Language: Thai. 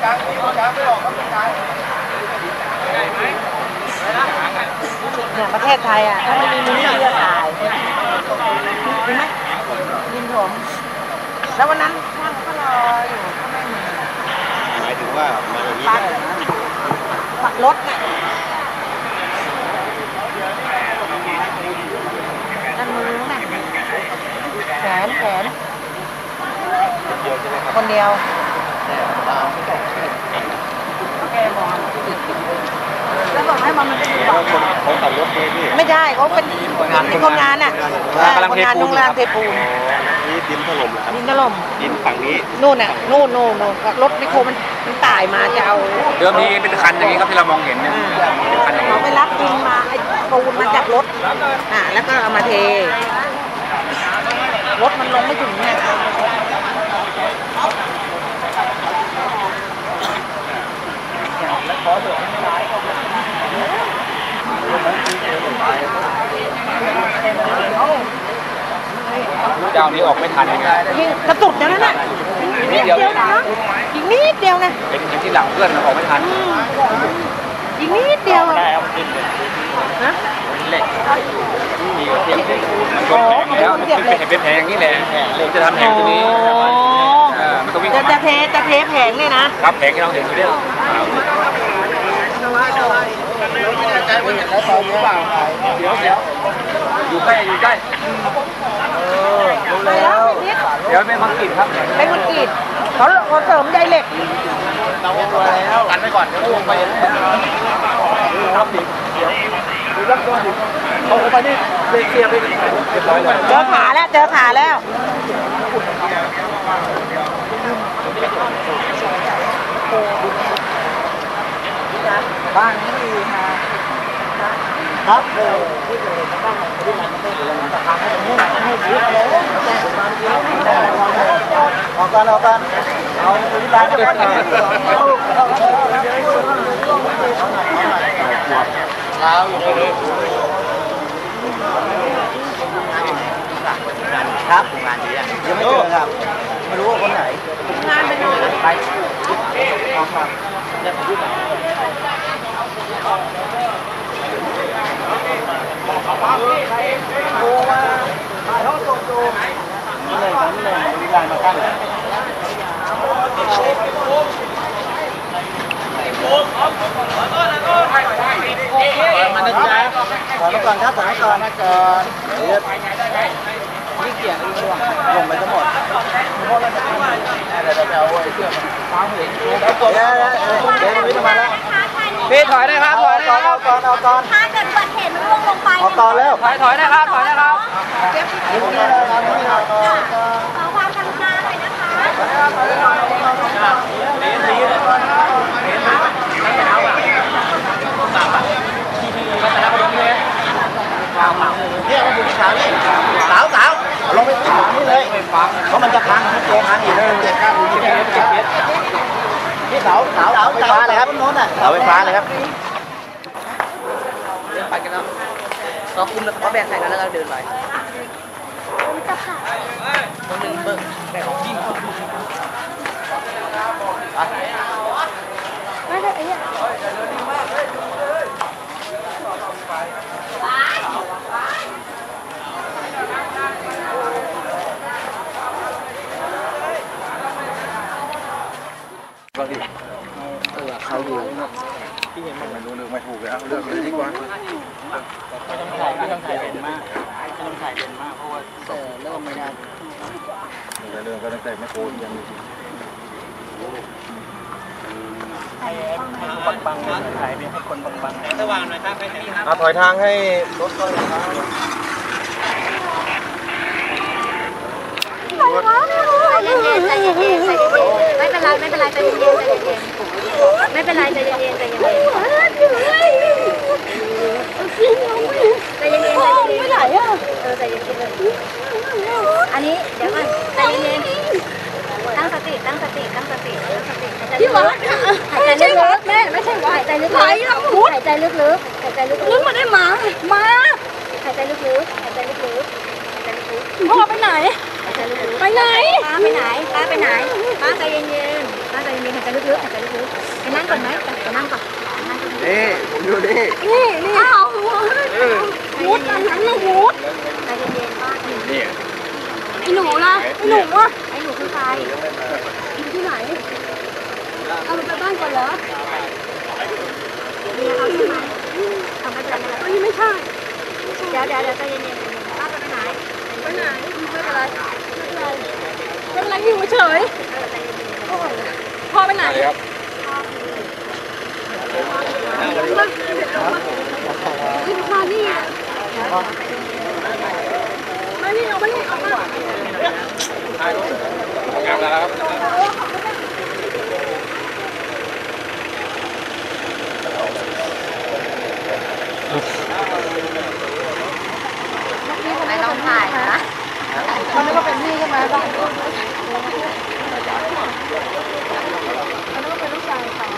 เนี่ยประเทศไทยอะถ้าไม่มีมุ้งเลือดตายเห็นไหมยินผม แล้ววันนั้นช่างก็รออยู่ก็ไม่มีหมายถึงว่ามาอย่างนี้ปักได้ปักรถน่ะนั่นมือน่ะแขนแขนเดียวใช่ไหมครับคนเดียว แล้ วบอกให้มันมันจะอยู่แล้วคนเขาขับรถเลยพี่ไม่ได้เขาเป็นเป็นคนงานอะเออคนงานโรงงานเทปูนนี่ดินถล่มเหรอครับดินถล่มดินฝั่งนี้นู่นน่ะนู่นนู่นนู่นรถไมโครมันมันตายมาจะเอาเดิมทีเป็นคันอย่างนี้ครับที่เรามองเห็นเนี่ยอ่าเป็นคันอย่างเขานี้ไปรับดินมาไอ้ปูนมาจากรถอ่าแล้วก็เอามาเทรถมันลงไม่ถึงเนี่ย เจ้านี้ออกไม่ทันยังไงยิงกระตุกนะนั่นน่ะอีกนิดเดียวนะอีกนิดเดียวนะเป็นอย่างที่หลังเพื่อนออกไม่ทันอืมอีกนิดเดียวอะฮะเหล็กมีเสียงมันชนแผงแล้วมันขึ้นไปเห็นเป็นแผงอย่างนี้แหละผมจะทำแผงตัวนี้เออมันก็วิ่งอจะอกจะมาเทจะเทแผงเนี่ยนะ ครับแผงที่เราเห็นอยู่เนี่ย เดี๋ยวเดี๋ยวอยู่ใกล้อยู่ใกล้ไปแล้ว เดี๋ยวเป็นมังกรครับเป็นคนกรีดเขาเขาเสริมใยเหล็กกันไว้ก่อนเดี๋ยวลงไปครับดิเดี๋ยวดูรับตัวดิเอาไปนี่เรียกเสียไปเรียบร้อยเลยเจอขาแล้วเจอขาแล้วบ้านนี้ดีค่ะ ครับเออที่เกิดบ้านที่มันไม่ได้เลยทางให้ตรงนู้นให้ดีเลยออกกันออกกันเอาที่ร้านจะไปไหนเช้าอยู่เลยครับงานดีอ่ะยังไม่เจอครับ ไม่รู้ว่าคนไหนงานไปนอนไปครับ เลยผมเลยบริการมาตั้งมันนะจ๊ะถอนมาก่อนครับ พี่ถอยได้ครับ ถอยได้เอาคก่อรันเอาก่อนเอาก่อน ถ้าเกิดอุบัติเหตุมันร่วงลงไปเอาก่อนแล้วถอยถอยได้ครับถอยได้ครับนี่นะครับนี่นะครับขอความกรุณาหน่อยนะคะเนี่ยมันอยู่ที่ขานี่สาวสาวลงไปขานี่เลยเพราะมันจะพังมันตัวพังอีกเลยเจ็บข้างอยู่ที่นี่เจ็บเจ็บนี่เสาเสาเสาไฟฟ้าเลยครับโน้นน่ะเสาไฟฟ้าเลยครับ ไปกันแล้วเราคุมแล้วเขาแบ่งใส่กันแล้วเราเดินไปคนหนึ่งเบิกแบ่งของยิงไม่ใช่ไอ้เนี่ยพี่เห็นมันไม่รู้เรื่องไม่ถูกเลยเอาเรื่องเลยดีกว่าไม่ต้องถ่ายไม่ต้องถ่ายเป็นมากไม่ต้องถ่ายเป็นมากเพราะว่าเริ่มไม่ได้เรื่องก็ตั้งแต่ไม่โกนยังมีปังปังถ่ายให้คนปังปังสว่างหน่อยครับเอาถอยทางให้รถก็ใจ ๆไม่เป็นไรไม่เป็นไรใจเย็นใจเย็นๆไม่เป็นไรใจเย็นใจเย็นใจเย็นใจเย็นๆไม่ไหนอะเออใจเย็นอันนี้เดี๋ยวก่อนใจเย็นตั้งสติตั้งสติตั้งสติตั้งสติพี่วัดหายใจลึกๆแม่ไม่ใช่วัดหายใจลึกๆหายใจลึกๆหายใจลึกๆลึกมาได้มามาหายใจลึกๆหายใจลึกๆหายใจลึกๆพ่อไปไหน ไปไหนป้าไปไหนป้าไปไหนป้าใจเย็นๆป้าใจเย็นๆหายใจลึกๆหายใจลึกๆไปนั่งก่อนไหมไปนั่งก่อนนั่งก่อนนี่ผมอยู่นี่นี่นี่อ้าวมูดอันนั้นนะมูดใจเย็นๆป้านี่ไอ้หนูล่ะไอ้หนูอะไอ้หนูคือใครอยู่ที่ไหนเอามันไปบ้านก่อนเหรอเนี่ยเขาใช่ไหมทำไม่เป็นไรไม่ไม่ใช่เดี๋ยวเดี๋ยวเดี๋ยวใจเย็นๆป้าจะไปไหนไปไหนไม่เป็นไร ไม่เป็นไรอยู่เฉยพ่อไปไหนครับมานี่มานี่เอามานี่เอามาทำงานแล้วครับไม่ต้องถ่าย ตอนนั้นก็เป็นนี่ใช่ไหมบ้างตอนนั้นก็เป็นลูกชายค่ะ